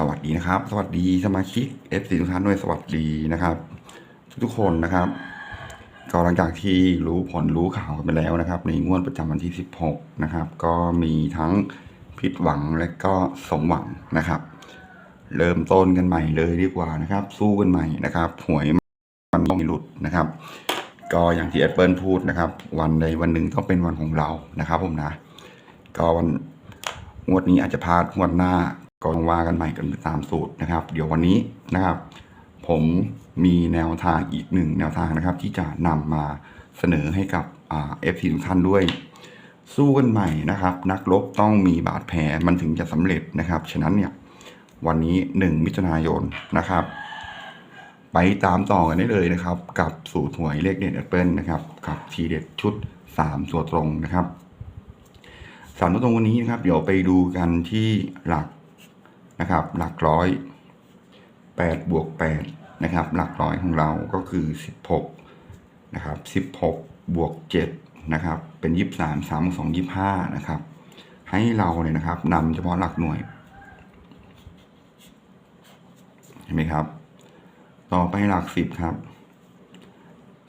สวัสดีนะครับ สวัสดีสมาชิก f อทุกท่านด้วยสวัสดีนะครับ ทุกๆคนนะครับก็หลังจากที่รู้ผลรู้ข่าวกันไปแล้วนะครับ ในงวดประจำวันที่ 16 นะครับ ก็มีทั้งผิดหวังและก็สมหวังนะครับ เริ่มต้นกันใหม่เลยดีกว่านะครับ สู้กันใหม่นะครับหวยมันต้องมีหลุดนะครับ ก็อย่างที่แอปเปิลพูดนะครับ วันใดวันหนึ่งต้องเป็นวันของเรานะครับ ผมนะ ก็วันงวดนี้อาจจะพลาดงวดหน้า ก็ต้องว่ากันใหม่กันตามสูตรนะครับ เดี๋ยววันนี้นะครับ ผมมีแนวทางอีกหนึ่งแนวทางนะครับ ที่จะนำมาเสนอให้กับเอฟซีทุกท่านด้วย สู้กันใหม่นะครับ นักรบต้องมีบาดแผลมันถึงจะสำเร็จนะครับ ฉะนั้นเนี่ยวันนี้หนึ่งมิถุนายนนะครับ ไปตามต่อกันได้เลยนะครับ กับสูตรหวยเลขเด็ดแอปเปิลนะครับ กับทีเด็ดชุด 3 ตัวตรงนะครับสามตัวตรงวันนี้นะครับ เดี๋ยวไปดูกันที่หลัก นะครับ หลักร้อย 8 บวก 8 นะครับ หลักร้อยของเราก็คือ 16 นะครับ 16 บวก 7 นะครับ เป็น 23 3 2 25 นะครับ ให้เราเนี่ยนะครับนำเฉพาะหลักหน่วย เห็นไหมครับ ต่อไปหลักสิบครับ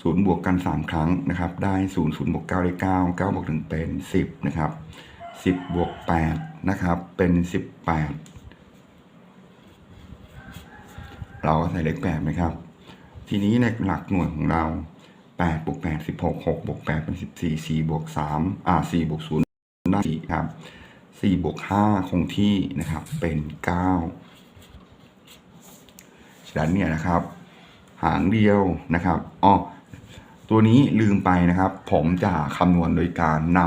ศูนย์บวกกันสามครั้งนะครับ ได้ศูนย์ศูนย์บวกเก้าได้เก้าเก้าบวกหนึ่งเป็นสิบนะครับสิบบวกแปดนะครับ เป็นสิบแปด เราก็ใส่เลขแปดนะครับ ทีนี้ในหลักหน่วยของเราแปดบวกแปดสิบหกหกบวกแปดเป็นสิบสี่สี่บวกสามอ่าสี่บวกศูนย์ได้สี่ครับสี่บวกห้าคงที่นะครับเป็นเก้าฉะนั้นเนี่ยนะครับ หางเดียวนะครับอ๋อตัวนี้ลืมไปนะครับ ผมจะคำนวณโดยการน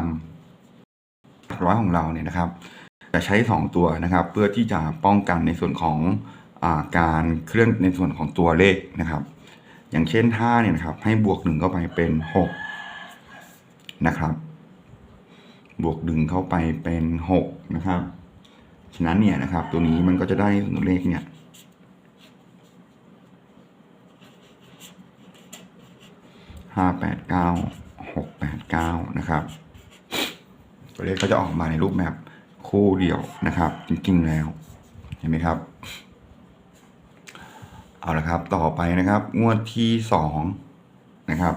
ำร้อยของเราเนี่ยนะครับ จะใช้สองตัวนะครับ เพื่อที่จะป้องกันในส่วนของ การเคลื่อนในส่วนของตัวเลขนะครับ อย่างเช่นถ้าเนี่ยนะครับ ให้บวกหนึ่งเข้าไปเป็นหกนะครับ บวกหนึ่งเข้าไปเป็นหกนะครับ ฉะนั้นเนี่ยนะครับ ตัวนี้มันก็จะได้ตัวเลขเนี่ยห้าแปดเก้าหกแปดเก้านะครับ ตัวเลขก็จะออกมาในรูปแบบคู่เดียวนะครับ จริงๆแล้วเห็นไหมครับ เอาละครับ ต่อไปนะครับ งวดที่สองนะครับ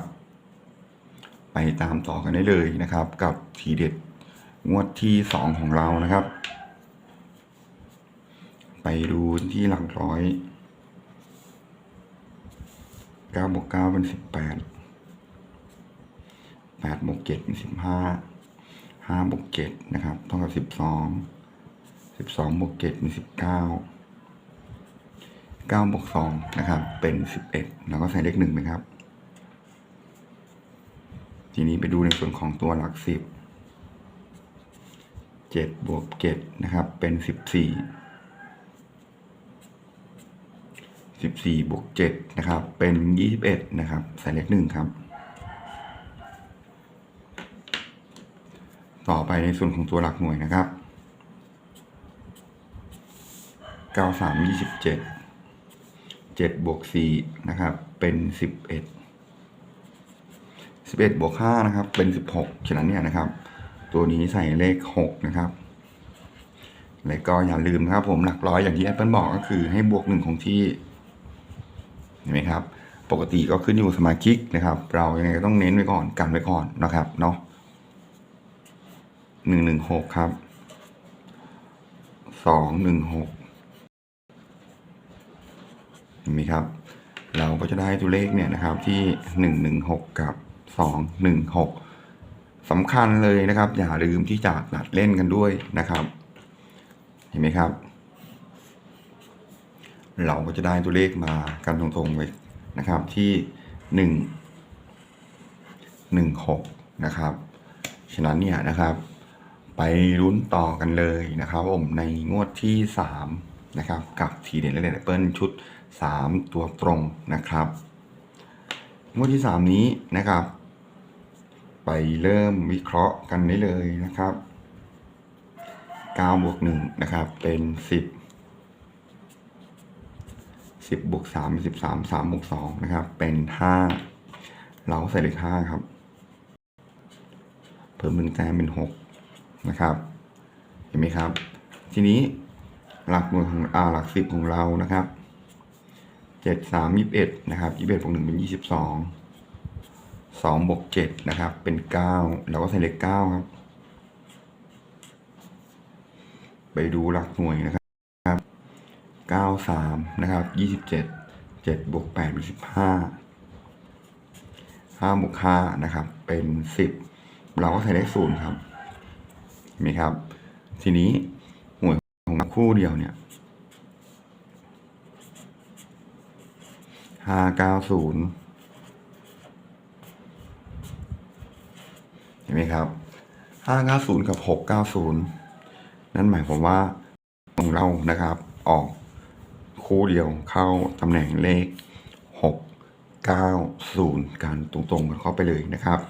ไปตามต่อกันได้เลยนะครับ กับทีเด็ดงวดที่สองของเรานะครับ ไปดูที่หลักร้อยเก้าบวกเก้าเป็นสิบแปดแปดบวกเจ็ดเป็นสิบห้าห้าบวกเจ็ดนะครับเท่ากับสิบสองสิบสองบวกเจ็ดเป็นสิบเก้า เก้าบวกสองนะครับ เป็นสิบเอ็ดแล้วก็ใส่เลขหนึ่งนะครับ ทีนี้ไปดูในส่วนของตัวหลักสิบเจ็ดบวกเจ็ดนะครับ เป็นสิบสี่สิบสี่บวกเจ็ดนะครับ เป็นยี่สิบเอ็ดนะครับ ใส่เลขหนึ่งครับ ต่อไปในส่วนของตัวหลักหน่วยนะครับเก้าสามยี่สิบเจ็ดบวกสี่นะครับ เป็นสิบเอ็ดสิบเอ็ดบวกห้านะครับ เป็นสิบหกฉะนั้นเนี่ยนะครับ ตัวนี้ใส่เลขหกนะครับแล้วก็อย่าลืมนะครับผมหลักร้อยอย่างที่แอปเปิลบอกก็คือให้บวกหนึ่งของที่เห็นไหมครับ ปกติก็ขึ้นอยู่สมาชิกนะครับ เรายังไงก็ต้องเน้นไว้ก่อนกันไว้ก่อนนะครับเนาะหนึ่งหนึ่งหกครับสองหนึ่งหก ห็นไหมครับ เราก็จะได้ตัวเลขเนี่ยนะครับที่หนึ่งหนึ่งหกกับสองหนึ่งหกสำคัญเลยนะครับ อย่าลืมที่จะตัดเล่นกันด้วยนะครับ เห็นไหมครับ เราก็จะได้ตัวเลขมากันตรงๆไว้นะครับที่หนึ่งหนึ่งหกนะครับ ฉะนั้นเนี่ยนะครับไปลุ้นต่อกันเลยนะครับผมในงวดที่สามนะครับ กับทีเด็ดและเด็ดแอปเปิลชุด สามตัวตรงนะครับงวดที่สามนี้นะครับ ไปเริ่มวิเคราะห์กันได้เลยนะครับเก้าบวกหนึ่งนะครับ เป็นสิบสิบบวกสามเป็นสิบสามสามบวกสองนะครับ เป็นห้าเราใส่เลขห้าครับ เพิ่มหนึ่งแต้มเป็นหกนะครับ เห็นไหมครับ ทีนี้หลักหน่วยของอ่าหลักสิบของเรานะครับ เจ็ดสามยี่สิบเอ็ดนะครับยี่สิบเอ็ดบวกหนึ่งเป็นยี่สิบสองสองบวกเจ็ดนะครับ เป็นเก้าเราก็ใส่เลขเก้าครับ ไปดูหลักหน่วยนะครับเก้าสามนะครับยี่สิบเจ็ดเจ็ดบวกแปดเป็นสิบห้าห้าบวกห้านะครับ เป็นสิบเราก็ใส่เลขศูนย์ครับเห็นไหมครับ ทีนี้หน่วยของคู่เดียวเนี่ย ห้าเก้าศูนย์เห็นไหมครับห้าเก้าศูนย์กับหกเก้าศูนย์นั่นหมายความว่าของเรานะครับ ออกคู่เดียวเข้าตำแหน่งเลขหกเก้าศูนย์กันตรงๆกันเข้าไปเลยนะครับ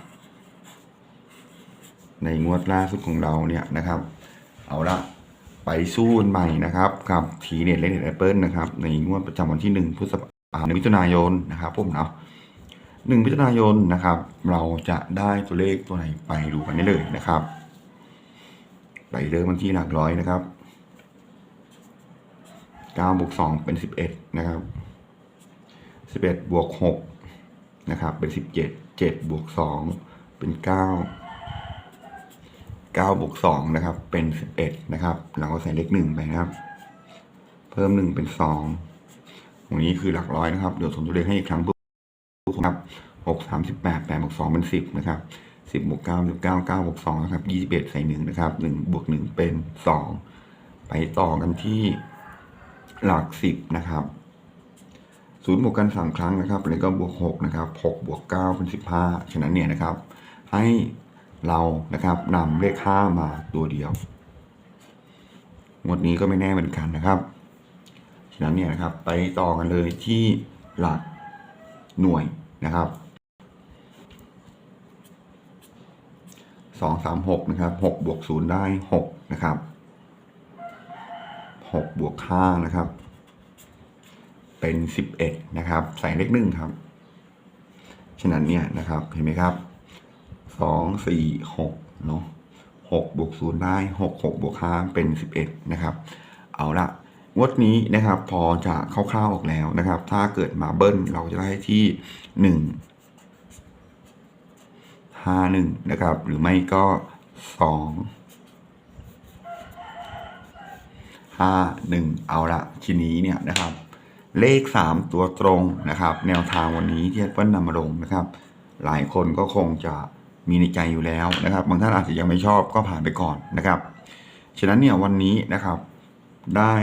ในงวดล่าสุดของเราเนี่ยนะครับ เอาละไปสู้กันใหม่นะครับ กับทีเน็ตเลขเน็ตแอปเปิลนะครับ ในงวดประจำวันที่หนึ่งพฤษภา คมมิถุนายนนะครับผมเนาะหนึ่งมิถุนายนนะครับ เราจะได้ตัวเลขตัวไหนไปดูกันได้เลยนะครับไปเริ่มกันที่หลักร้อยนะครับเก้าบวกสองเป็นสิบเอ็ดนะครับสิบเอ็ดบวกหกนะครับ เป็นสิบเจ็ดเจ็ดบวกสองเป็นเก้าเก้าบวกสองนะครับ เป็นสิบเอ็ดนะครับ เราก็ใส่เลขหนึ่งไปนะครับ เพิ่มหนึ่งเป็นสอง ตรงนี้คือหลักร้อยนะครับ เดี๋ยวผมตัวเลขให้อีกครั้งปุ๊บครับหกสามสิบแปดแปดบวกสองเป็นสิบนะครับสิบบวกเก้าสิบเก้าเก้าบวกสองนะครับยี่สิบเอ็ดใส่หนึ่งนะครับหนึ่งบวกหนึ่งเป็นสองไปต่อกันที่หลักสิบนะครับศูนย์บวกกันสามครั้งนะครับ แล้วก็บวกหกนะครับหกบวกเก้าเป็นสิบห้าฉะนั้นเนี่ยนะครับ ให้เรานะครับนำเลขห้ามาตัวเดียวงวดนี้ก็ไม่แน่เหมือนกันนะครับ ฉะนั้นเนี่ยนะครับไปต่อกันเลยที่หลักหน่วยนะครับสองสามหกนะครับหกบวกศูนย์ได้หกนะครับหกบวกห้านะครับ เป็นสิบเอ็ดนะครับ ใส่เลขหนึ่งครับ ฉะนั้นเนี่ยนะครับเห็นไหมครับสองสี่หกเนาะหกบวกศูนย์ได้หกหกบวกห้าเป็นสิบเอ็ดนะครับ เอาละ งวดนี้นะครับพอจะคร่าวๆออกแล้วนะครับ ถ้าเกิดมาเบิ้ลเราจะได้ที่หนึ่งห้าหนึ่งนะครับ หรือไม่ก็สองห้าหนึ่งเอาละทีนี้เนี่ยนะครับ เลขสามตัวตรงนะครับ แนวทางวันนี้ที่เปิ้ลนำมาลงนะครับ หลายคนก็คงจะมีในใจอยู่แล้วนะครับ บางท่านอาจจะยังไม่ชอบก็ผ่านไปก่อนนะครับ ฉะนั้นเนี่ยวันนี้นะครับ ได้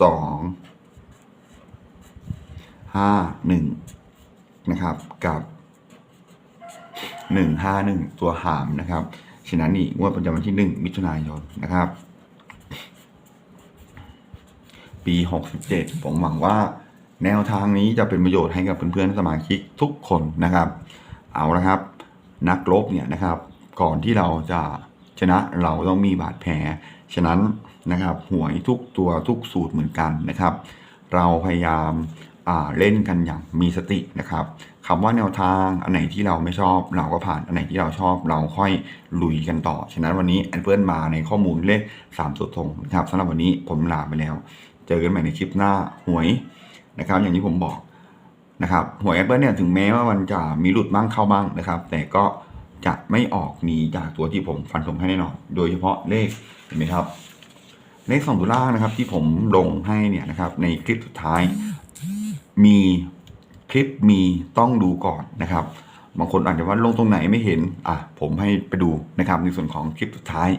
สองห้าหนึ่งนะครับ กับหนึ่งห้าหนึ่งตัวหามนะครับฉะนั้นนี่งวดประจำวันที่หนึ่งมิถุนายนนะครับ ปีหกสิบเจ็ดผมหวังว่าแนวทางนี้จะเป็นประโยชน์ให้กับเพื่อนๆสมาชิกทุกคนนะครับ เอาละครับ นักรบเนี่ยนะครับ ก่อนที่เราจะชนะเราต้องมีบาดแผล ฉะนั้นนะครับหวยทุกตัวทุกสูตรเหมือนกันนะครับ เราพยายามเล่นกันอย่างมีสตินะครับคำว่าแนวทางอันไหนที่เราไม่ชอบ เราก็ผ่านอันไหนที่เราชอบเราค่อยลุยกันต่อ ฉะนั้นวันนี้แอนเฟิร์นมาในข้อมูลเลข3ตัวตรงนะครับสำหรับวันนี้ผมลาไปแล้ว เจอกันใหม่ในคลิปหน้าหวยนะครับ อย่างที่ผมบอกนะครับหวยแอปเปิลเนี่ยถึงแม้ว่ามันจะมีหลุดบ้างเข้าบ้างนะครับ แต่ก็ จะไม่ออกหนีจากตัวที่ผมฟันธงให้แน่นอน โดยเฉพาะเลขเห็นไหมครับ เลขสองตัวล่างนะครับ ที่ผมลงให้เนี่ยนะครับ ในคลิปสุดท้าย มีคลิปมีต้องดูก่อนนะครับบางคนอาจจะว่าลงตรงไหนไม่เห็น อะ ผมให้ไปดูนะครับ ในส่วนของคลิปสุดท้าย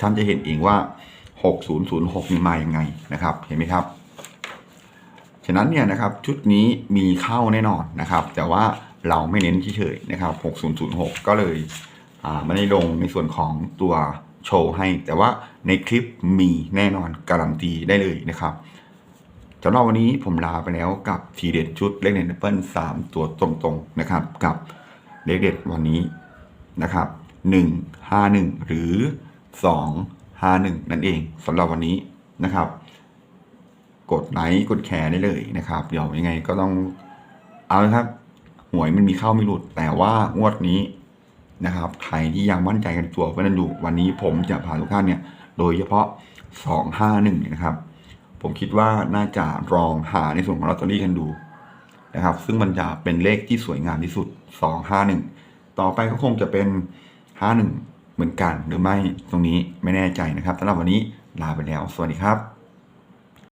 ท่านจะเห็นเองว่า 6006นี่มาอยังไงนะครับ เห็นไหมครับ ฉะนั้นเนี่ยนะครับชุดนี้มีเข้าแน่นอนนะครับ แต่ว่า เราไม่เน้นเฉยๆนะครับ 6006 ก็เลยไม่ได้ลงในส่วนของตัวโชว์ให้ แต่ว่าในคลิปมีแน่นอนการันตีได้เลยนะครับสำหรับวันนี้ผมลาไปแล้วกับทีเด็ดชุดเลขเด็ดแอปเปิลสามตัวตรงๆนะครับ กับเลขเด็ดวันนี้นะครับหนึ่งห้าหนึ่งหรือสองห้าหนึ่งนั่นเองสำหรับวันนี้นะครับ กดไลค์กดแชร์ได้เลยนะครับ เดี๋ยวยังไงก็ต้องเอาละครับ วยมันมีเข้าไม่หลุด แต่ว่างวดนี้นะครับ ใครที่ยังมั่นใจกันตัวเพื่อนอยู่วันนี้ผมจะพาทุกท่านเนี่ย โดยเฉพาะ 251เนี่ยนะครับ ผมคิดว่าน่าจะลองหาในส่วนของลอตเตอรี่กันดูนะครับ ซึ่งมันจะเป็นเลขที่สวยงามที่สุด 251 ต่อไปก็คงจะเป็น 51 เหมือนกันหรือไม่ตรงนี้ไม่แน่ใจนะครับสำหรับวันนี้ลาไปแล้ว สวัสดีครับ